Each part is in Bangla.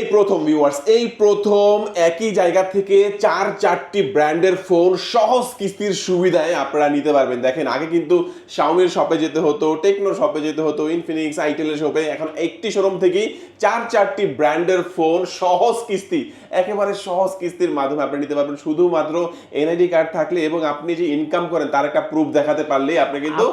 এই প্রথম ভিউয়ার্স এই প্রথম একই জায়গা থেকে চার চারটি ব্র্যান্ডের ফোন সহজ কিস্তির সুবিধায় আপনারা নিতে পারবেন। দেখেন, আগে কিন্তু শাওমির শপে যেতে হতো টেকনোর শপে যেতে হতো ইনফিনিক্স আইটেলের শপে এখন একটি শোরুম থেকেই চার চারটি ব্র্যান্ডের ফোন সহজ কিস্তি, একেবারে সহজ কিস্তির মাধ্যমে আপনি নিতে পারবেন। শুধুমাত্র এনআইডি কার্ড থাকলে এবং আপনি যে ইনকাম করেন, তার একটা প্রুফ দেখাতে পারলেই আপনি কিন্তু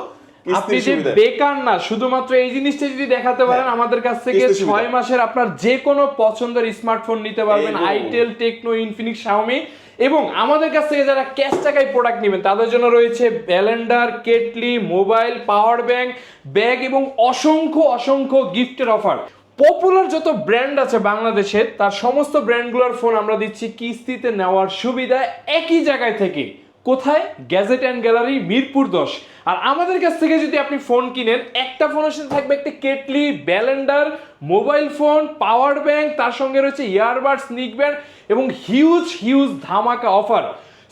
আপনি যে বেকার না শুধুমাত্র এই জিনিসটা যদি দেখাতে পারেন হ্যাঁ, আমাদের কাছ থেকে। ছয় মাসের আপনার যে কোনো পছন্দের স্মার্টফোন নিতে পারবেন আইটেল টেকনো ইনফিনিক্স শাওমি এবং আমাদের কাছ থেকে যারা ক্যাশ টাকায় প্রোডাক্ট নেবেন তাদের জন্য রয়েছে blender kettle mobile power bank bag এবং অসংখ্য অসংখ্য গিফটের অফার পপুলার যত ব্র্যান্ড আছে বাংলাদেশের তার সমস্ত ব্র্যান্ডগুলোর ফোন আমরা দিচ্ছি কিস্তিতে নেওয়ার সুবিধা একই জায়গায় থেকে। কোথায়? গ্যাজেট অ্যান্ড গ্যালারি মিরপুর দশ। আর আমাদের কাছ থেকে যদি আপনি ফোন কিনেন, একটা ফোনের সাথে থাকবে একটা kettle blender mobile phone power bank তার সঙ্গে রয়েছে ইয়ারবাডস স্নিক ব্যান্ড এবং হিউজ হিউজ ধামাকা অফার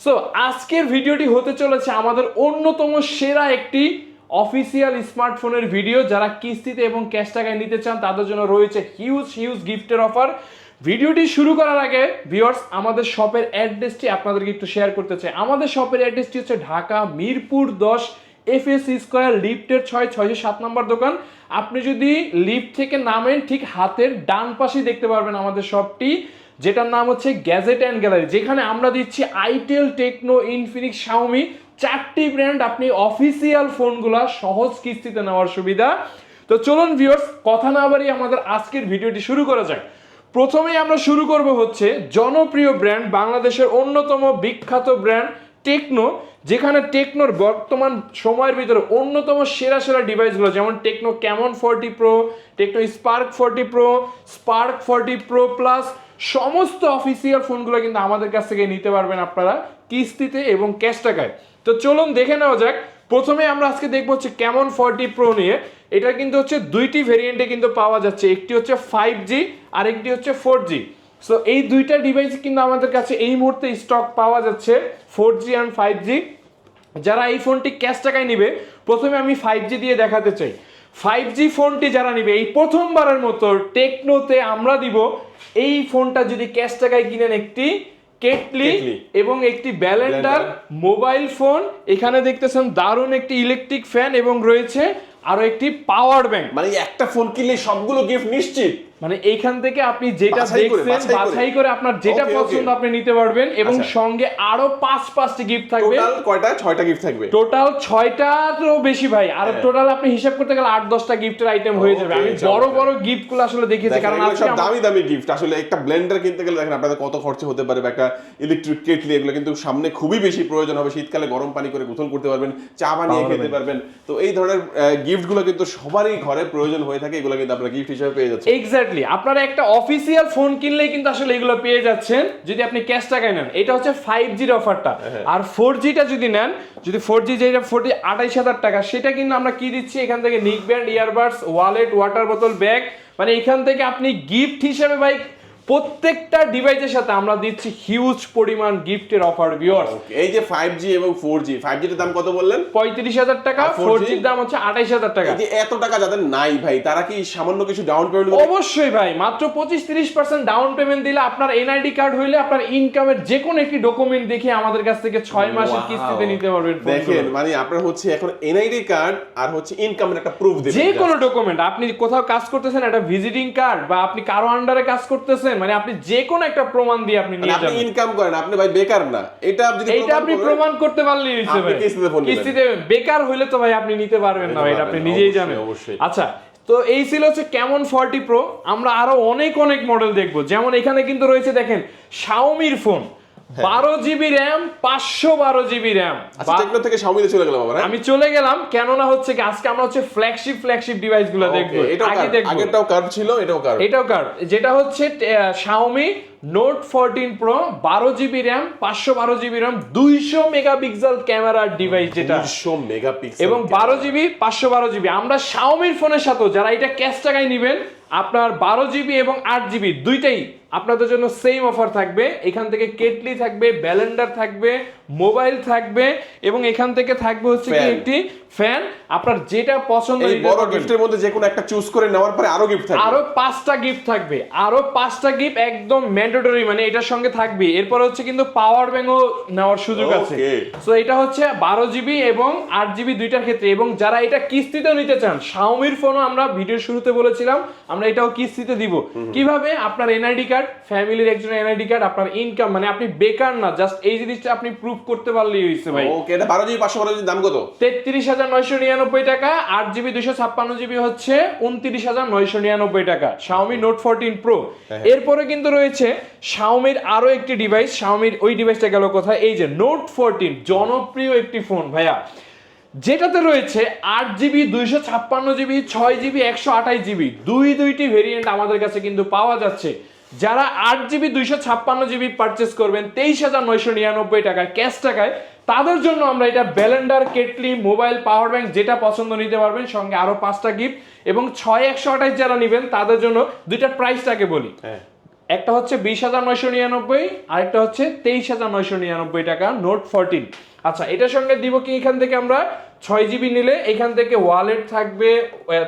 সো আজকের ভিডিওটি হতে চলেছে আমাদের অন্যতম সেরা একটি অফিসিয়াল স্মার্টফোনের ভিডিও যারা কিস্তিতে এবং ক্যাশ টাকায় নিতে চান, তাদের জন্য রয়েছে হিউজ হিউজ গিফটের অফার ভিডিওটি শুরু করার আগে ভিউয়ার্স আমাদের শপের অ্যাড্রেসটি আপনাদেরকে একটু শেয়ার করতে চাই। আমাদের শপের অ্যাড্রেসটি হচ্ছে ঢাকা মিরপুর দশ এফ এস স্কোয়ার লিফটের ছয় ছয়শো সাত নম্বর দোকান। আপনি যদি লিফট থেকে নামেন, ঠিক হাতের ডান পাশেই দেখতে পারবেন আমাদের শপটি যেটার নাম হচ্ছে গ্যাজেট অ্যান্ড গ্যালারি যেখানে আমরা দিচ্ছি আইটেল টেকনো ইনফিনিক্স শাওমি চারটি ব্র্যান্ড আপনি অফিসিয়াল ফোনগুলো সহজ কিস্তিতে নেওয়ার সুবিধা। তো চলুন ভিউয়ার্স কথা না বাড়িয়ে আমাদের আজকের ভিডিওটি শুরু করা যাক। প্রথমেই আমরা শুরু করব হচ্ছে জনপ্রিয় ব্র্যান্ড বাংলাদেশের অন্যতম বিখ্যাত ব্র্যান্ড টেকনো, যেখানে টেকনোর বর্তমান সময়ের ভিতরে অন্যতম সেরা সেরা ডিভাইসগুলো যেমন Tecno Camon forty pro, Tecno Spark forty pro, Spark forty pro plus সমস্ত অফিসিয়াল ফোনগুলো কিন্তু আমাদের কাছ থেকে নিতে পারবেন আপনারা কিস্তিতে এবং ক্যাশ টাকায় তো চলুন দেখে নেওয়া যাক প্রথমে আমরা আজকে দেখব হচ্ছে কেমন ফর্টি প্রো নিয়ে। এটা কিন্তু হচ্ছে দুইটি ভেরিয়েন্টে কিন্তু পাওয়া যাচ্ছে। একটি হচ্ছে ফাইভ জি আর একটি হচ্ছে ফোর জি সো এই দুইটা ডিভাইস কিন্তু আমাদের কাছে এই মুহূর্তে স্টক পাওয়া যাচ্ছে four G and five G যারা এই ফোনটি ক্যাশ টাকায় নিবে, প্রথমে আমি ফাইভ জি দিয়ে দেখাতে চাই। ফাইভ জি ফোনটি যারা নিবে, এই প্রথমবারের মতো টেকনোতে আমরা দিব, এই ফোনটা যদি ক্যাশ টাকায় কিনেন একটি কেটলি। এবং একটি ব্যালেন্ডার মোবাইল ফোন। এখানে দেখতেছেন দারুণ একটি ইলেকট্রিক ফ্যান এবং রয়েছে আরও একটি পাওয়ার ব্যাংক মানে একটা ফোন কিনলে সবগুলো গিফট নিশ্চিত। মানে এইখান থেকে আপনি যেটা দেখছেন বাছাই করে। আপনার যেটা. পছন্দ আপনি নিতে পারবেন এবং আচ্ছা। সঙ্গে আরও পাঁচ পাঁচটি গিফট থাকবে। টোটাল কয়টা ছয়টা গিফট থাকবে? টোটাল ছয়টা তো বেশি ভাই। আর হ্যাঁ। টোটাল আপনি হিসাব করতে গেলে আট দশটা গিফটের আইটেম হয়ে যাবে। আমি বড় বড় গিফটগুলো আসলে দেখেন, কারণ সব দামি দামি গিফট আসলে একটা ব্লেন্ডার কিনতে গেলে দেখেন আপনাদের কত খরচ হতে পারে বা একটা ইলেকট্রিক কেটলি এগুলো কিন্তু সামনে খুবই বেশি প্রয়োজন হবে। শীতকালে গরম পানি করে গোসল করতে পারবেন চা বানিয়ে খেতে পারবেন। তো এই ধরনের গিফটগুলো কিন্তু সবারই ঘরে প্রয়োজন হয়ে থাকে। এগুলো কিন্তু আপনারা গিফট হিসেবে পেয়ে যাচ্ছেন। এক্স্যাক্টলি আপনারা একটা অফিসিয়াল ফোন কিনলেই কিন্তু আসলে এগুলো পেয়ে যাচ্ছেন। যদি আপনি ক্যাশ টাকায় নেন এটা হচ্ছে ফাইভ জির অফারটা। আর ফোর জিটা যদি নেন যদি ফোর জি যেটা ফোর জি আঠাইশ হাজার টাকা সেটা কিন্তু আমরা কি দিচ্ছি? এখান থেকে neck band earbuds wallet water বোতল ব্যাগ মানে এখান থেকে আপনি গিফট হিসেবে ভাই প্রত্যেকটা ডিভাইসের সাথে আমরা দিচ্ছি হিউজ পরিমাণ গিফটের অফার ভিউয়ার্স এই যে ফাইভ জি এবং ফোর জি ফাইভ জির দাম কত বললেন? পঁয়ত্রিশ হাজার টাকা 4G? ফোর জির দাম হচ্ছে আঠাইশ হাজার টাকা। এই যে এত টাকা যাদের নাই ভাই তারা কি সামান্য কিছু ডাউন পেমেন্ট অবশ্যই ভাই মাত্র পঁচিশ তিরিশ পার্সেন্ট ডাউন পেমেন্ট দিলে আপনার এনআইডি কার্ড হইলে আপনার ইনকামের যে কোনো একটি ডকুমেন্ট দেখে আমাদের কাছ থেকে ছয় মাসের কিস্তিতে নিতে পারবেন দেখেন মানে আপনার হচ্ছে এখন এনআইডি কার্ড আর হচ্ছে ইনকামের একটা প্রুফ দেবেন যে কোনো ডকুমেন্ট আপনি কোথাও কাজ করতেছেন একটা ভিজিটিং কার্ড বা আপনি কারও আন্ডারে কাজ করতেছেন মানে আপনি যে কোনো একটা প্রমাণ দিয়ে আপনি নিয়ে যাবেন আপনি ইনকাম করেন আপনি ভাই বেকার না। এটা আপনি এটা আপনি প্রমাণ করতে পারলে হইছে ভাই। কিস্তিতে বেকার হইলে তো ভাই আপনি নিতে পারবেন না এটা আপনি নিজেই জানেন। অবশ্যই। আচ্ছা তো এই ছিল হচ্ছে কেমন ফর্টি প্রো। আমরা আরও অনেক অনেক মডেল দেখব। যেমন এখানে কিন্তু রয়েছে দেখেন শাওমির ফোন বারো জিবি র্যাম পাঁচশো বারো জিবি র্যাম আচ্ছা টেকনো থেকে শাওমিতে চলে গেলাম আবার হ্যাঁ? আমি চলে গেলাম কেননা হচ্ছে কি আজকে আমরা হচ্ছে ফ্ল্যাগশিপ ফ্ল্যাগশিপ ডিভাইসগুলো দেখব। এটাও কার্ভ কার্ভ ছিল এটাও কার্ভ এটাও কার্ড যেটা হচ্ছে শাওমি নোট ফোরটিন প্রো বারো জিবি র্যাম পাঁচশো বারো জিবি র্যাম দুইশো মেগাপিক্সেল ক্যামেরার ডিভাইস যেটা। 200 মেগাপিক্সেল এবং বারো জিবি পাঁচশো বারো জিবি আমরা শাওমির ফোনের সাথেও যারা এটা ক্যাশ টাকায় নেবেন আপনার বারো জিবি এবং আট জিবি দুইটাই আপনাদের জন্য সেম অফার থাকবে। এখান থেকে কেটলি থাকবে ব্যালেন্ডার থাকবে মোবাইল থাকবে এবং এখান থেকে থাকবে হচ্ছে কি একটি ফ্যান আপনার যেটা পছন্দ এই বড় গিফটের মধ্যে যে কোনো একটা চুজ করে নেওয়ার পরে আরও গিফট থাকবে। আরও পাঁচটা গিফট থাকবে। আরও পাঁচটা গিফট একদম ম্যান্ডেটরি মানে এটার সঙ্গে থাকবে। এরপর হচ্ছে কিন্তু পাওয়ার ব্যাংকও নেওয়ার সুযোগ আছে। সো এটা হচ্ছে বারো জিবি এবং আট জিবি দুইটার ক্ষেত্রে। এবং যারা এটা কিস্তিতেও নিতে চান শাওমির ফোনও আমরা ভিডিওর শুরুতে বলেছিলাম আমরা এটাও কিস্তিতে দিব। কীভাবে? আপনার এনআইডি কার্ড ফ্যামিলির একজন এনআইডি কার্ড আপনার ইনকাম মানে আপনি বেকার না জাস্ট এই জিনিসটা আপনি প্রুফ করতে পারলেই হয়েছে ভাই। ওকে এটা বারো জিবি পাঁচশো বারো জিবি দাম কত? তেত্রিশ হাজার নয়শো নিরানব্বই টাকা আট জিবি দুশো ছাপ্পান্ন জিবি হচ্ছে উনত্রিশ হাজার নয়শো নিরানব্বই টাকা। শাওমি নোট ফোরটিন প্রো এরপরে কিন্তু রয়েছে শাওমির আরও একটি ডিভাইস শাওমির ওই ডিভাইসটা গেল কোথায়? এই যে নোট ফোরটিন জনপ্রিয় একটি ফোন ভাইয়া। যেটাতে রয়েছে আট জিবি দুইশো ছাপ্পান্ন জিবি ছয় জিবি একশো আঠাশ জিবি। দুই দুইটি ভেরিয়েন্ট আমাদের কাছে কিন্তু পাওয়া যাচ্ছে। যারা আট জিবি দুইশো ছাপ্পান্ন জিবি পারচেস করবেন, তেইশ হাজার নয়শো নিরানব্বই টাকায় ক্যাশ টাকায়, তাদের জন্য আমরা এটা blender kettle mobile power bank যেটা পছন্দ নিতে পারবেন, সঙ্গে আরও পাঁচটা গিফট এবং ছয় একশো আঠাশ যারা নেবেন, তাদের জন্য দুইটা প্রাইসটাকে বলি। হ্যাঁ। একটা হচ্ছে বিশ হাজার নয়শো নিরানব্বই, আরেকটা হচ্ছে তেইশ হাজার নয়শো নিরানব্বই টাকা, নোট ফোরটিন আচ্ছা এটার সঙ্গে দিব কি এখান থেকে আমরা? ছয় জিবি নিলে এখান থেকে ওয়ালেট থাকবে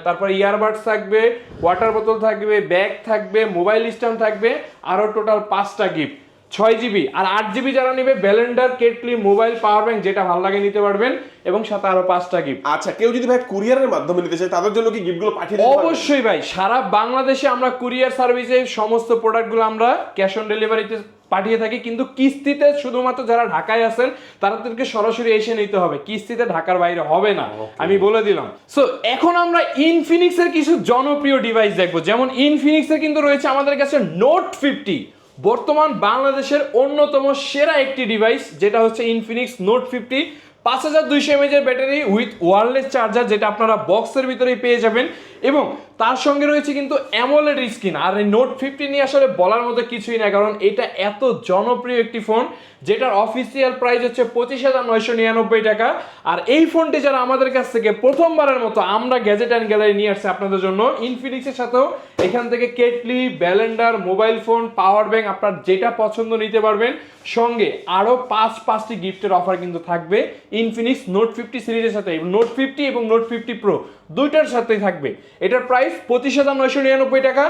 তারপর ইয়ারবাডস থাকবে ওয়াটার বোতল থাকবে ব্যাগ থাকবে মোবাইল স্ট্যান্ড থাকবে আরও টোটাল পাঁচটা গিফট ছয় জিবি আর আট জিবি যারা নেবে blender kettle mobile power bank যেটা ভালো লাগে নিতে পারবেন এবং সাথে আরও পাঁচটা গিফট আচ্ছা কেউ যদি ভাই কুরিয়ারের মাধ্যমে নিতে চায় তাদের জন্য কি গিফটগুলো পাঠিয়ে অবশ্যই ভাই সারা বাংলাদেশে আমরা কুরিয়ার সার্ভিসে সমস্ত প্রোডাক্টগুলো আমরা ক্যাশ অন ডেলিভারিতে পাঠিয়ে থাকি কিন্তু কিস্তিতে শুধুমাত্র যারা ঢাকায় আছেন তাদেরকে সরাসরি এসে নিতে হবে। কিস্তিতে ঢাকার বাইরে হবে না আমি বলে দিলাম। সো এখন আমরা ইনফিনিক্সের কিছু জনপ্রিয় ডিভাইস দেখব। যেমন ইনফিনিক্স এর কিন্তু রয়েছে আমাদের কাছে নোট ফিফটি বর্তমান বাংলাদেশের অন্যতম সেরা একটি ডিভাইস যেটা হচ্ছে ইনফিনিক্স নোট ফিফটি পাঁচ হাজার দুইশো এমএজের ব্যাটারি উইথ ওয়ারলেস চার্জার যেটা আপনারা বক্সের ভিতরেই পেয়ে যাবেন। এবং তার সঙ্গে রয়েছে কিন্তু অ্যামোলেড স্ক্রিন আর এই নোট ফিফটি নিয়ে আসলে বলার মতো কিছুই না কারণ এটা এত জনপ্রিয় একটি ফোন যেটার অফিসিয়াল প্রাইস হচ্ছে পঁচিশ হাজার নয়শো নিরানব্বই টাকা। আর এই ফোনটি যারা আমাদের কাছ থেকে প্রথমবারের মতো আমরা গ্যাজেট অ্যান্ড গ্যালারি নিয়ে আসছি আপনাদের জন্য ইনফিনিক্সের সাথেও এখান থেকে kettle blender mobile phone power bank আপনার যেটা পছন্দ নিতে পারবেন, সঙ্গে আরও পাঁচ, পাঁচটি গিফটের অফার কিন্তু থাকবে ইনফিনিক্স নোট ফিফটি সিরিজের সাথে নোট ফিফটি এবং নোট ফিফটি প্রো দুইটার সাথেই থাকবে। এটার প্রাইস পঁচিশ হাজার নয়শো নিরানব্বই টাকা।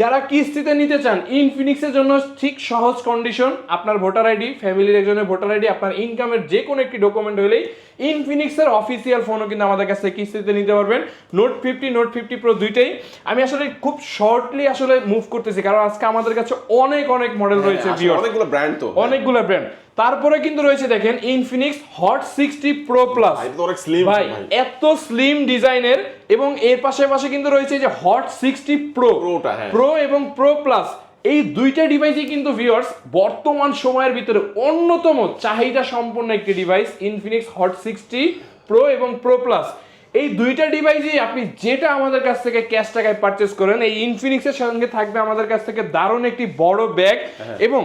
যারা কিস্তিতে নিতে চান ইনফিনিক্সের জন্য ঠিক সহজ কন্ডিশন আপনার ভোটার আইডি ফ্যামিলির একজনের ভোটার আইডি আপনার ইনকামের যে কোনো একটি ডকুমেন্ট হলেই ইনফিনিক্সের অফিসিয়াল ফোনও কিন্তু আমাদের কাছে কিস্তিতে নিতে পারবেন। Note fifty note fifty pro দুইটাই। আমি আসলে খুব শর্টলি আসলে মুভ করতেছি কারণ আজকে আমাদের কাছে অনেক অনেক মডেল রয়েছে আসলে viewers। অনেকগুলো ব্র্যান্ড তো। অনেকগুলো ব্র্যান্ড তারপরে কিন্তু রয়েছে দেখেন Infinix Hot sixty pro plus ভাই, এত স্লিম ডিজাইনের এবং এর পাশে পাশে কিন্তু রয়েছে যে হট সিক্সটি প্রো। প্রো এবং প্রো প্লাস এই দুইটা ডিভাইসই কিন্তু ভিউয়ার্স বর্তমান সময়ের ভিতরে অন্যতম চাহিদা সম্পন্ন একটি device Infinix Hot sixty pro এবং প্রো প্লাস এই দুইটা ডিভাইসই আপনি যেটা আমাদের কাছ থেকে ক্যাশ টাকায় পারচেস করেন এই ইনফিনিক্সের সঙ্গে থাকবে আমাদের কাছ থেকে দারুণ একটি বড় ব্যাগ এবং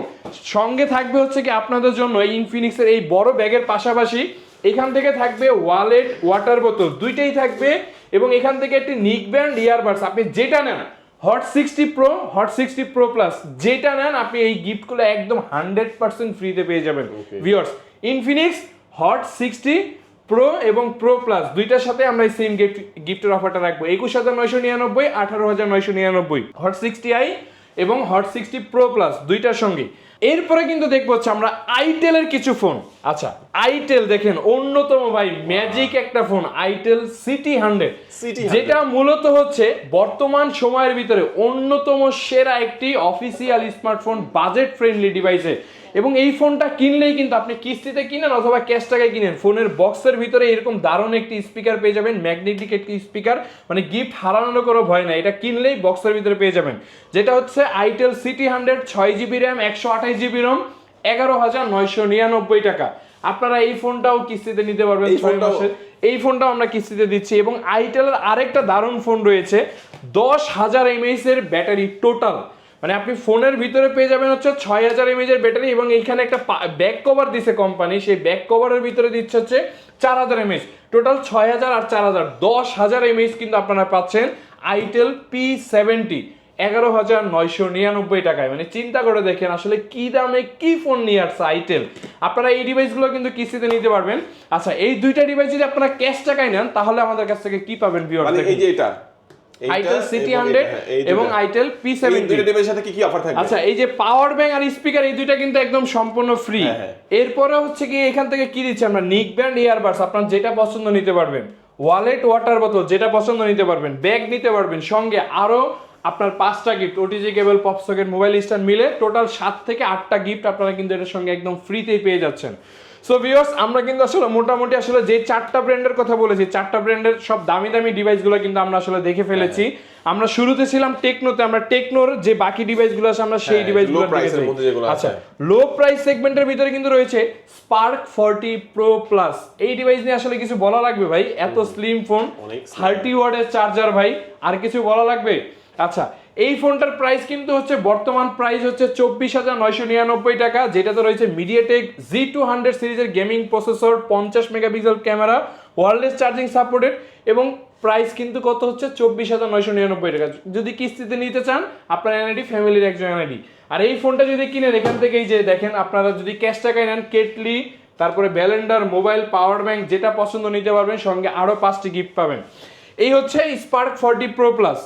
সঙ্গে থাকবে হচ্ছে কি আপনাদের জন্য এই ইনফিনিক্সের এই বড় ব্যাগের পাশাপাশি এখান থেকে থাকবে ওয়ালেট ওয়াটার বোতল দুইটাই থাকবে এবং এখান থেকে একটি নিক ব্যান্ড ইয়ারবাডস আপনি যেটা নেন Hot sixty pro Hot sixty pro plus যেটা নেন আপনি এই গিফটগুলো একদম হান্ড্রেড পার্সেন্ট ফ্রিতে পেয়ে যাবেন ভিওর্স ইনফিনিক্স হট সিক্সটি প্রো এবং প্রো প্লাস দুইটার সাথে আমরা এই সেম গিফট গিফটের অফারটা রাখব। একুশ হাজার নয়শো নিরানব্বই আঠারো হাজার নয়শো নিরানব্বই। হট সিক্সটি আই এবং হট সিক্সটি প্রো প্লাস দুইটার সঙ্গে। এরপরে কিন্তু দেখব হচ্ছে আমরা আইটেলের কিছু ফোন আচ্ছা আইটেল দেখেন অন্যতম ভাই ম্যাজিক একটা ফোন আইটেল সিটি হান্ড্রেড যেটা মূলত হচ্ছে বর্তমান সময়ের ভিতরে অন্যতম সেরা একটি অফিসিয়াল স্মার্টফোন বাজেট ফ্রেন্ডলি ডিভাইসে এবং এই ফোনটা কিনলেই কিন্তু আপনি কিস্তিতে কিনেন অথবা ক্যাশ টাকায় কিনেন। ফোনের বক্সের ভিতরে এরকম দারুণ একটি স্পিকার পেয়ে যাবেন ম্যাগনেটিক একটি স্পিকার মানে গিফট হারানোর কোনো ভয় নাই। এটা কিনলেই বক্সের ভিতরে পেয়ে যাবেন। যেটা হচ্ছে আইটেল সিটি হান্ড্রেড ছয় জিবি র্যাম একশো আঠাশ জিবি রম এগারো হাজার নয়শো নিরানব্বই টাকা। আপনারা এই ফোনটাও কিস্তিতে নিতে পারবেন ছয় মাসের। এই ফোনটাও আমরা কিস্তিতে দিচ্ছি এবং আইটেলের আরেকটা দারুণ ফোন রয়েছে দশ হাজার এমএইচ এর ব্যাটারি টোটাল। মানে আপনি ফোনের ভিতরে পেয়ে যাবেন হচ্ছে ছয় হাজার এমএইচ এর ব্যাটারি এবং এইখানে একটা ব্যাক কভার দিছে কোম্পানি সেই ব্যাক কভারের ভিতরে দিচ্ছে হচ্ছে চার হাজার এমএইচ টোটাল ছয় হাজার আর চার হাজার দশ হাজার এমএইচ কিন্তু আপনারা পাচ্ছেন আইটেল পি সেভেন্টি এগারো হাজার নয়শো নিরানব্বই টাকায়। মানে চিন্তা করে দেখেন আসলে কি দামে কি ফোন নিয়ে আসছে আইটেল আপনারা এই ডিভাইসগুলো কিন্তু কিস্তিতে নিতে পারবেন। আচ্ছা এই দুইটা ডিভাইস যদি আপনারা ক্যাশ টাকায় নেন তাহলে আমাদের কাছ থেকে কি পাবেন মানে এই যে এটা আইটেল সিটি হান্ড্রেড এবং। আইটেল পি সেভেন্টি ডিভাইসের সাথে কি কি অফার থাকবে? আচ্ছা এই যে পাওয়ার ব্যাংক আর স্পিকার এই দুইটা কিন্তু একদম সম্পূর্ণ ফ্রি হ্যাঁ, হ্যাঁ। এরপরে হচ্ছে কি এখান থেকে কি দিচ্ছে আমরা? নিক ব্যান্ড ইয়ারবাডস আপনার যেটা পছন্দ নিতে পারবেন। ওয়ালেট ওয়াটার বোতল যেটা পছন্দ নিতে পারবেন। ব্যাগ নিতে পারবেন। সঙ্গে আরও আপনার পাঁচটা gift OTG cable pop socket mobile stand মিলে টোটাল সাত থেকে আটটা গিফট আপনারা কিন্তু এটার সঙ্গে একদম ফ্রিতেই পেয়ে যাচ্ছেন। সো ভিউয়ার্স আমরা কিন্তু আসলে মোটামুটি আসলে যে চারটা ব্র্যান্ডের কথা বলেছি চারটা ব্র্যান্ডের সব দামি দামি ডিভাইসগুলো কিন্তু আমরা আসলে দেখে ফেলেছি। আমরা শুরুতে ছিলাম টেকনোতে আমরা টেকনোর যে বাকি ডিভাইসগুলো আছে আমরা সেই হ্যাঁ, ডিভাইসগুলো মধ্যে আচ্ছা লো প্রাইস সেগমেন্টের ভিতরে কিন্তু রয়েছে স্পার্ক ফর্টি প্রো প্লাস এই ডিভাইস নিয়ে আসলে কিছু বলা লাগবে ভাই? এত স্লিম ফোন অনেক slim। থার্টি ওয়ার্ডের চার্জার ভাই। আর কিছু বলা লাগবে? আচ্ছা এই ফোনটার প্রাইস কিন্তু হচ্ছে, বর্তমান প্রাইস হচ্ছে চব্বিশ হাজার নয়শো নিরানব্বই টাকা, যেটাতে রয়েছে মিডিয়াটেক জি টু হান্ড্রেড সিরিজের গেমিং প্রসেসর পঞ্চাশ megapixel camera wireless charging supported এবং প্রাইস কিন্তু কত হচ্ছে? চব্বিশ হাজার নয়শো নিরানব্বই টাকা। যদি কিস্তিতে নিতে চান, আপনার এনআইডি ফ্যামিলির একজন এনআইডি আর এই ফোনটা যদি কিনেন, এখান থেকেই যে দেখেন, আপনারা যদি ক্যাশ টাকায় নেন কেটলি তারপরে ব্যালেন্ডার মোবাইল পাওয়ার ব্যাংক যেটা পছন্দ নিতে পারবেন, সঙ্গে আরও পাঁচটি গিফট পাবেন। এই হচ্ছে Spark forty pro plus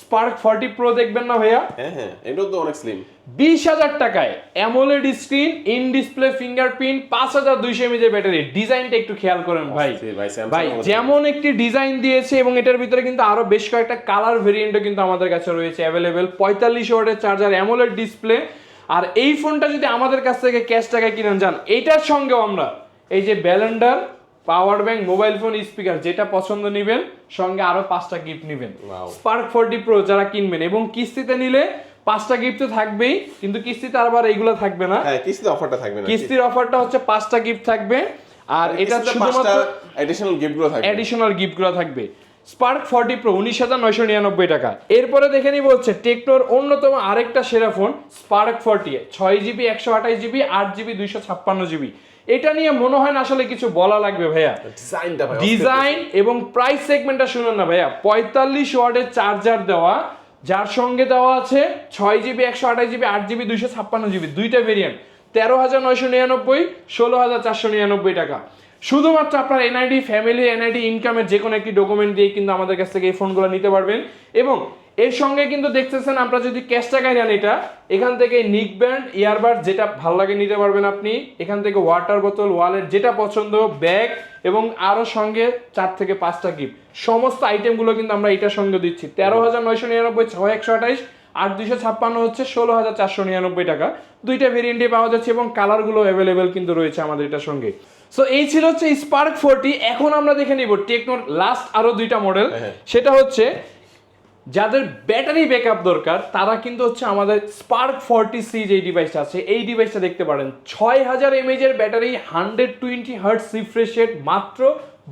Spark forty pro দেখবেন না ভাইয়া? হ্যাঁ হ্যাঁ এটাও তো অনেক স্লিম বিশ হাজার টাকায় AMOLED screen in display fingerprint পাঁচ হাজার দুইশো এমএজের ব্যাটারি ডিজাইনটা একটু খেয়াল করেন ভাই। ভাই, ভাই যেমন একটি ডিজাইন দিয়েছে এবং এটার ভিতরে কিন্তু আরও বেশ কয়েকটা কালার ভেরিয়েন্টও কিন্তু আমাদের কাছে রয়েছে অ্যাভেলেবেল পঁয়তাল্লিশ ওয়াটের চার্জার অ্যামোলেড ডিসপ্লে আর এই ফোনটা যদি আমাদের কাছ থেকে ক্যাশ টাকায় কিনেন যান এইটার সঙ্গেও আমরা এই যে blender power bank mobile phone speaker যেটা পছন্দ নেবেন সঙ্গে আরও পাঁচটা গিফট নেবেন. স্পার্ক ফোরটি প্রো যারা কিনবেন এবং কিস্তিতে নিলে পাঁচটা গিফট তো থাকবেই কিন্তু কিস্তিতে আবার এইগুলো থাকবে না। হ্যাঁ কিস্তিতে অফারটা থাকবে না। কিস্তির অফারটা হচ্ছে পাঁচটা গিফট থাকবে আর এটা শুধুমাত্র অ্যাডিশনাল গিফটগুলো থাকবে। অ্যাডিশনাল গিফটগুলো থাকবে। স্পার্ক ফর্টি প্রো উনিশ হাজার নয়শো নিরানব্বই টাকা। এরপরে দেখে নিব হচ্ছে টেকনোর অন্যতম আরেকটা সেরা ফোন স্পার্ক ফর্টি ছয় জিবি একশো আঠাশ জিবি আট জিবি দুইশো ছাপ্পান্ন জিবি এটা নিয়ে মনে হয় না আসলে কিছু বলা লাগবে ভাইয়া। ডিজাইনটা ডিজাইন এবং প্রাইস সেগমেন্টটা শুনুন না ভাইয়া। পঁয়তাল্লিশ ওয়ার্ডের চার্জার দেওয়া যার সঙ্গে দেওয়া আছে ছয় জিবি একশো আঠাশ জিবি আট জিবি দুইশো ছাপ্পান্ন জিবি দুইটা ভেরিয়েন্ট তেরো হাজার নয়শো নিরানব্বই ষোলো হাজার চারশো নিরানব্বই টাকা। শুধুমাত্র আপনার এনআইডি ফ্যামিলি এনআইডি ইনকামের যে কোনো একটি ডকুমেন্ট দিয়ে কিন্তু আমাদের কাছ থেকে এই ফোনগুলো নিতে পারবেন। এবং এর সঙ্গে কিন্তু দেখতেছেন আমরা যদি ক্যাশ টাকায় নেন এটা এখান থেকে নিক ব্যান্ড ইয়ারবাড যেটা ভালো লাগে নিতে পারবেন আপনি এখান থেকে ওয়াটার বোতল ওয়ালেট যেটা পছন্দ ব্যাগ এবং আরও সঙ্গে চার থেকে পাঁচটা গিফট সমস্ত আইটেমগুলো কিন্তু আমরা এটার সঙ্গে দিচ্ছি। তেরো হাজার নয়শো নিরানব্বই ছয় একশো আঠাইশ আট দুইশো ছাপ্পান্ন হচ্ছে ষোলো হাজার চারশো নিরানব্বই টাকা। দুইটা ভেরিয়েন্টে পাওয়া যাচ্ছে এবং কালারগুলো অ্যাভেলেবেল কিন্তু রয়েছে আমাদের এটার সঙ্গে। সো এই ছিল হচ্ছে স্পার্ক ফোরটি এখন আমরা দেখে নিব টেকনোর লাস্ট আরও দুইটা মডেল হ্যাঁ। সেটা হচ্ছে যাদের ব্যাটারি ব্যাকআপ দরকার তারা কিন্তু হচ্ছে আমাদের স্পার্ক ফর্টি সি যে ডিভাইসটা আছে এই ডিভাইসটা দেখতে পারেন। ছয় হাজার এমএজ এর battery hundred twenty hertz refresh rate মাত্র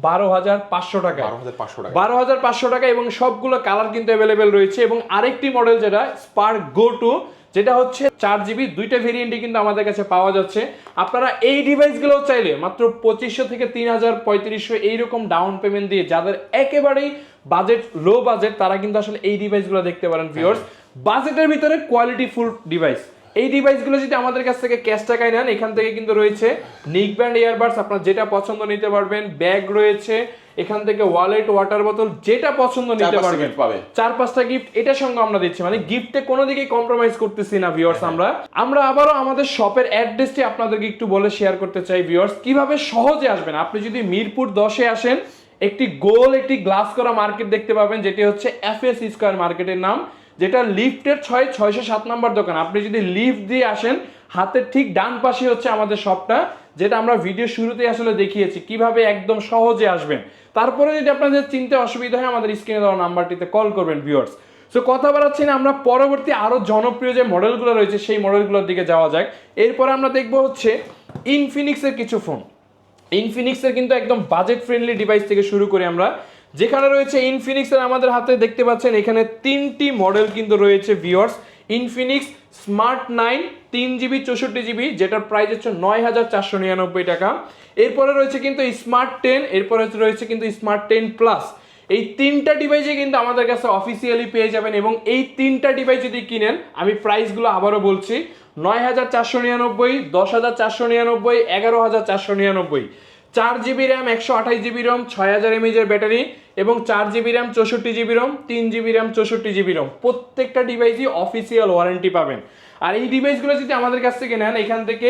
বারো হাজার পাঁচশো টাকা। বারো হাজার পাঁচশো টাকা। বারো হাজার পাঁচশো টাকা এবং সবগুলো কালার কিন্তু অ্যাভেলেবেল রয়েছে এবং আরেকটি মডেল যেটা স্পার্ক গো টু যেটা হচ্ছে চার জিবি দুইটা ভেরিয়েন্টই কিন্তু আমাদের কাছে পাওয়া যাচ্ছে। আপনারা এই ডিভাইসগুলো চাইলে মাত্র পঁচিশশো থেকে তিন হাজার পঁয়ত্রিশশো এইরকম ডাউন পেমেন্ট দিয়ে যাদের একেবারেই বাজেট লো বাজেট তারা কিন্তু আসলে এই ডিভাইসগুলো দেখতে পারেন ভিউয়ার্স বাজেটের ভিতরে কোয়ালিটি ফুল ডিভাইস এই ডিভাইসগুলো যদি আমাদের কাছ থেকে ক্যাশ টাকায় নেন এখান থেকে কিন্তু রয়েছে নিক ব্যান্ড ইয়ারবাডস আপনার যেটা পছন্দ নিতে পারবেন। ব্যাগ রয়েছে এখান থেকে ওয়ালেট ওয়াটার বোতল যেটা পছন্দ নিতে পারবেন পাবে। চার পাঁচটা গিফট এটার সঙ্গে আমরা দিচ্ছি। মানে গিফটে কোনো দিকে কম্প্রোমাইজ করতেছি না ভিউয়ার্স আমরা। আমরা আবারও আমাদের শপের অ্যাড্রেসটি আপনাদেরকে একটু বলে শেয়ার করতে চাই ভিউয়ার্স কীভাবে সহজে আসবেন? আপনি যদি মিরপুর দশে আসেন একটি গোল একটি গ্লাস করা মার্কেট দেখতে পাবেন যেটি হচ্ছে এফ এস স্কোয়ার মার্কেটের নাম যেটা লিফটের ছয় ছয়শো সাত নম্বর দোকান। আপনি যদি লিফট দিয়ে আসেন হাতের ঠিক ডান পাশে হচ্ছে আমাদের শপটা যেটা আমরা ভিডিও শুরুতেই আসলে দেখিয়েছি, কীভাবে একদম সহজে আসবেন। তারপরে যদি আপনাদের চিনতে অসুবিধা হয়, আমাদের স্ক্রিনে দেওয়া নাম্বারটিতে কল করবেন ভিউয়ার্স সো কথা বাড়াচ্ছি না, আমরা পরবর্তী আরও জনপ্রিয় যে মডেলগুলো রয়েছে, সেই মডেলগুলোর দিকে যাওয়া যাক। এরপরে আমরা দেখব হচ্ছে ইনফিনিক্সের কিছু ফোন ইনফিনিক্সের কিন্তু একদম বাজেট ফ্রেন্ডলি ডিভাইস থেকে শুরু করি আমরা, যেখানে রয়েছে ইনফিনিক্সের আমাদের হাতে দেখতে পাচ্ছেন, এখানে তিনটি মডেল কিন্তু রয়েছে ভিওর্স ইনফিনিক্স স্মার্ট নাইন তিন জিবি চৌষট্টি জিবি যেটার প্রাইস হচ্ছে নয় হাজার চারশো নিরানব্বই টাকা। এরপরে রয়েছে কিন্তু স্মার্ট টেন এরপরে রয়েছে কিন্তু স্মার্ট টেন প্লাস এই তিনটা ডিভাইসে কিন্তু আমাদের কাছে অফিসিয়ালি পেয়ে যাবেন এবং এই তিনটা ডিভাইস যদি কিনেন, আমি প্রাইসগুলো আবারও বলছি, নয় হাজার চারশো নিরানব্বই, দশ হাজার চারশো নিরানব্বই, এগারো হাজার চারশো নিরানব্বই। চার জিবি র্যাম একশো আঠাশ জিবি রম ছয় হাজার এমএজের ব্যাটারি এবং চার জিবি র্যাম চৌষট্টি জিবি রম তিন জিবি র্যাম চৌষট্টি জিবি রম প্রত্যেকটা ডিভাইসই অফিসিয়াল ওয়ারেন্টি পাবেন। আর এই ডিভাইসগুলো যদি আমাদের কাছ থেকে নেন, এখান থেকে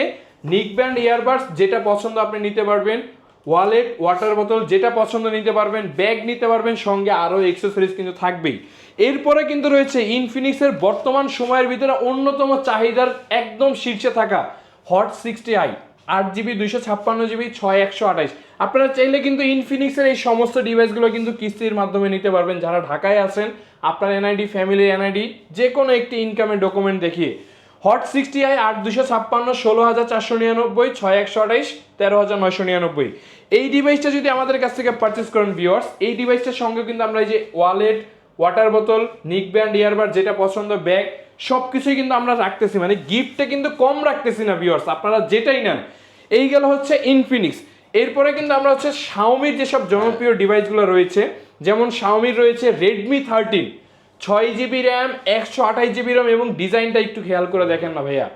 নিক ব্যান্ড ইয়ারবাডস যেটা পছন্দ আপনি নিতে পারবেন ওয়ালেট ওয়াটার বোতল যেটা পছন্দ নিতে পারবেন ব্যাগ নিতে পারবেন, সঙ্গে আরও এক্সেসরিজ কিন্তু থাকবেই। এরপরে কিন্তু রয়েছে ইনফিনিক্সের বর্তমান সময়ের ভিতরে অন্যতম চাহিদার একদম শীর্ষে থাকা হট সিক্সটি আই আট জিবি দুইশো ছাপ্পান্ন জিবি ছয় একশো আঠাইশ আপনারা চাইলে কিন্তু ইনফিনিক্সের এই সমস্ত ডিভাইসগুলো কিন্তু কিস্তির মাধ্যমে নিতে পারবেন। যারা ঢাকায় আছেন, আপনার এনআইডি ফ্যামিলি এনআইডি যে কোনো একটি ইনকামের ডকুমেন্ট দেখিয়ে। হট সিক্সটি আই আট দুশো ছাপ্পান্ন, ষোলো হাজার চারশো নিরানব্বই, ছয় একশো আঠাইশ তেরো হাজার নয়শো নিরানব্বই। এই ডিভাইসটা যদি আমাদের কাছ থেকে পারচেস করেন ভিওর্স এই ডিভাইসটার সঙ্গে কিন্তু আমরা এই যে ওয়ালেট ওয়াটার বোতল নিক ব্যান্ড ইয়ারবার যেটা পছন্দ ব্যাগ সব কিছুই কিন্তু আমরা রাখতেছি। মানে গিফটটা কিন্তু কম রাখতেছি না ভিওর্স আপনারা যেটাই নেন। এই গেল হচ্ছে ইনফিনিক্স এরপরে কিন্তু আমরা হচ্ছে শাওমির যেসব জনপ্রিয় ডিভাইসগুলো রয়েছে যেমন শাওমির রয়েছে রেডমি থার্টিন ছয় জিবি র্যাম একশো আঠাশ জিবি র্যাম এবং ডিজাইনটা একটু খেয়াল করে দেখেন না ভাইয়া।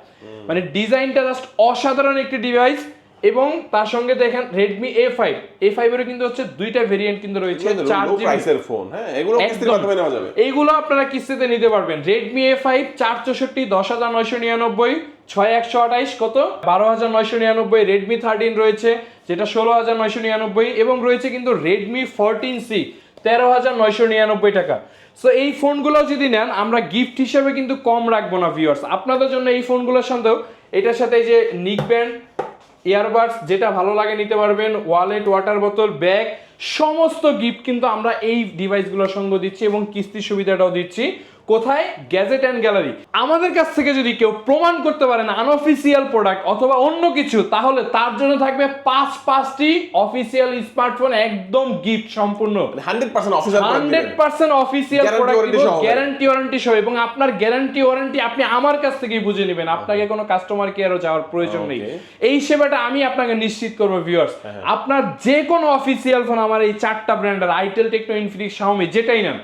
মানে ডিজাইনটা জাস্ট অসাধারণ একটি ডিভাইস এবং তার সঙ্গে দেখেন রেডমি এ ফাইভ এ ফাইভেরও কিন্তু হচ্ছে দুইটা ভেরিয়েন্ট কিন্তু রয়েছে চার জিবি ফোন হ্যাঁ? এগুলো কিস্তির একদম। মাধ্যমে নেওয়া যাবে। এইগুলো আপনারা কিস্তিতে নিতে পারবেন। রেডমি এ ফাইভ চার চৌষট্টি দশ হাজার নয়শো নিরানব্বই ছয় একশো আঠাইশ কত? বারো হাজার নয়শো নিরানব্বই রেডমি থার্টিন রয়েছে যেটা ষোলো হাজার নয়শো নিরানব্বই এবং রয়েছে কিন্তু রেডমি ফোরটিন সি তেরো হাজার নয়শো নিরানব্বই টাকা। সো এই ফোনগুলো যদি নেন, আমরা গিফট হিসেবে কিন্তু কম রাখব না ভিউয়ার্স আপনাদের জন্য এই ফোনগুলোর সঙ্গেও এটার সাথে যে নিক ব্যান্ড ইয়ারবাডস যেটা ভালো লাগে নিতে পারবেন ওয়ালেট ওয়াটার বোতল ব্যাগ সমস্ত গিফট কিন্তু আমরা এই ডিভাইসগুলোর সঙ্গে দিচ্ছি এবং কিস্তির সুবিধাটাও দিচ্ছি। কোথায়? গ্যাজেট অ্যান্ড গ্যালারি আমাদের কাছ থেকে যদি কেউ প্রমাণ করতে পারেন আনঅফিসিয়াল প্রোডাক্ট অথবা অন্য কিছু তাহলে তার জন্য থাকবে পাঁচ পাঁচটি অফিসিয়াল স্মার্টফোন একদম গিফট সম্পূর্ণ। Hundred percent official hundred percent official product warranty সহ হবে। গ্যারান্টি ওয়ারেন্টি সহ। এবং আপনার গ্যারান্টি ওয়ারেন্টি আপনি আমার কাছ থেকেই বুঝে নেবেন। আপনাকে কোনো কাস্টমার কেয়ারও যাওয়ার প্রয়োজন নেই। এই সেবাটা আমি আপনাকে নিশ্চিত করব ভিউয়ার্স আপনার যে কোনো অফিসিয়াল ফোন আমার এই চারটা ব্র্যান্ডের আইটেল টেকনো ইনফিনিক্স শাওমি যেটাই নেন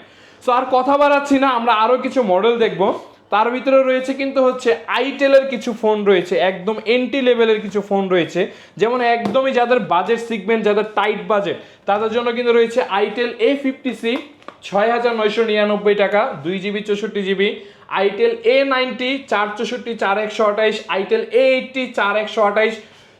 সো আর কথা বাড়াচ্ছি না, আমরা আরও কিছু মডেল দেখব। তার ভিতরে রয়েছে কিন্তু হচ্ছে আইটেলের কিছু ফোন রয়েছে, একদম এন্টি লেভেলের কিছু ফোন রয়েছে। যেমন একদমই যাদের বাজেট সিগমেন্ট যাদের টাইট বাজেট তাদের জন্য কিন্তু রয়েছে আইটেল এ ফিফটি সি ছয় হাজার নয়শো নিরানব্বই টাকা, দুই জিবি চৌষট্টি জিবি আইটেল এ নাইনটি চার চৌষট্টি, চার একশো আঠাইশ আইটেল এ এইটটি চার একশো আঠাইশ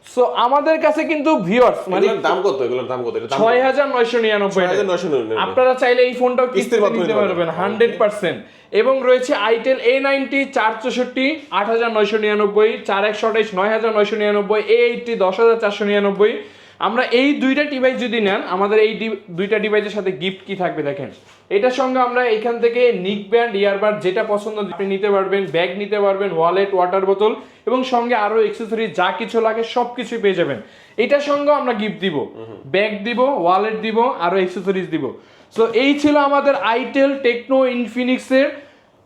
সো আমাদের কাছে কিন্তু ভিউয়ার্স মানে দাম কত? এগুলোর দাম কত? এটা 6999 আপনারা চাইলে এই ফোনটা কিস্তির মাধ্যমে নিতে পারবেন হ্যাঁ, 100% হ্যাঁ। এবং রয়েছে আইটেল A90 464 8999 4128 9999 A80 10499 আমরা এই দুইটা ডিভাইস যদি নেন, আমাদের এই দুইটা ডিভাইসের সাথে গিফট কি থাকবে দেখেন। এটার সঙ্গে আমরা এখান থেকে নিক ব্যান্ড ইয়ারবাড যেটা পছন্দ, আপনি নিতে পারবেন ব্যাগ নিতে পারবেন ওয়ালেট ওয়াটার বোতল এবং সঙ্গে আরও এক্সেসরি যা কিছু লাগে সব কিছুই পেয়ে যাবেন। এটার সঙ্গে আমরা গিফট দিব। ব্যাগ দিব ওয়ালেট দিব, আরও এক্সেসরিজ দিব। সো এই ছিল আমাদের আইটেল টেকনো ইনফিনিক্সের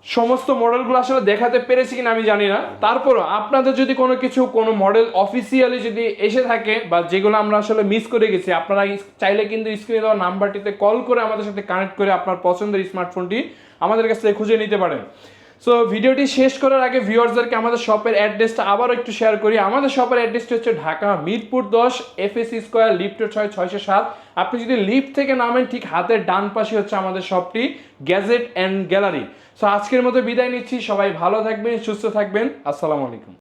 সমস্ত মডেলগুলো আসলে দেখাতে পেরেছি কিনা আমি জানি না। তারপরও আপনাদের যদি কোনো কিছু, কোনো মডেল অফিসিয়ালি যদি এসে থাকে বা যেগুলো আমরা আসলে মিস করে গেছি, আপনারা চাইলে কিন্তু স্ক্রিনে দেওয়া নাম্বারটিতে কল করে আমাদের সাথে কানেক্ট করে আপনার পছন্দের স্মার্টফোনটি আমাদের কাছ থেকে খুঁজে নিতে পারেন। সো ভিডিওটি শেষ করার আগে ভিউয়ার্সদেরকে আমাদের শপের অ্যাড্রেসটা আবারও একটু শেয়ার করি। আমাদের শপের অ্যাড্রেসটি হচ্ছে ঢাকা মিরপুর দশ এফএসি স্কোয়ার লিফ্ট ছয়, ছয়শো সাত। আপনি যদি লিফট থেকে নামেন, ঠিক হাতের ডান পাশে হচ্ছে আমাদের শপটি গ্যাজেট অ্যান্ড গ্যালারি সো আজকের মতো বিদায় নিচ্ছি। সবাই ভালো থাকবেন, সুস্থ থাকবেন। আসসালামু আলাইকুম।